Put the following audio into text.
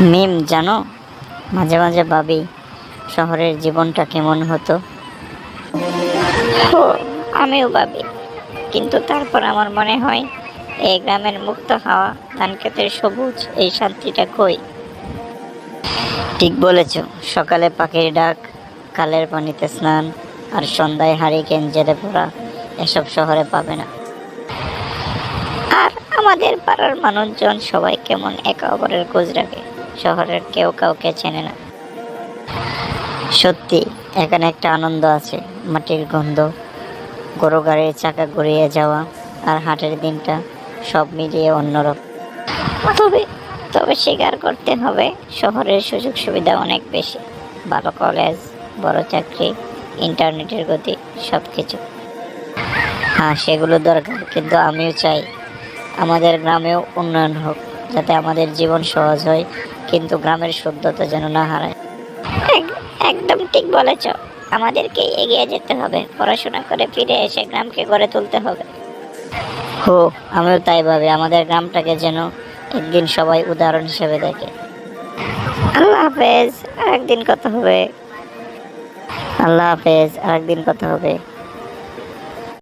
মিম জানো? মাঝে মাঝে ভাবি শহরের জীবনটা কেমন হতো। আমিও ভাবি। কিন্তু তারপর আমার মনে হয় এই গ্রামের মুক্ত হাওয়া ধান ক্ষেতের সবুজ এই শান্তিটা কই? ঠিক বলেছ সকালে পাখির ডাক কালের পানিতে স্নান আর সন্ধ্যায় হারিকেন জেলে পড়া এসব শহরে পাবে না। আর আমাদের পাড়ার মানুষজন সবাই কেমন একে অপরের খোঁজ রাখে। শহরের কেউ কাউকে চেনে না। সত্যি, এখানে একটা আনন্দ আছে, মাটির গন্ধ, গরু গাড়ির চাকা ঘুরিয়ে যাওয়া আর হাটের দিনটা সব মিলিয়ে অন্যরকম। তবে তবে স্বীকার করতে হবে, শহরের সুযোগ সুবিধা অনেক বেশি। ভালো কলেজ, বড় চাকরি, ইন্টারনেটের গতি সব কিছু হ্যাঁ সেগুলো দরকার, কিন্তু আমিও চাই, আমাদের গ্রামেও উন্নয়ন হোক। যাতে আমাদের জীবন সহজ হয় কিন্তু গ্রামের শুদ্ধতা যেন না হারায়। একদম ঠিক বলেছ। আমাদেরকে এগিয়ে যেতে হবে। পড়াশোনা করে ফিরে এসে গ্রামকে গড়ে তুলতে হবে। হো আমিও তাই ভাবি। আমাদের গ্রামটাকে যেন একদিন সবাই উদাহরণ হিসেবে দেখে। আল্লাহ হাফেজ। আরেকদিন কথা হবে। আল্লাহ হাফেজ। আরেকদিন কথা হবে।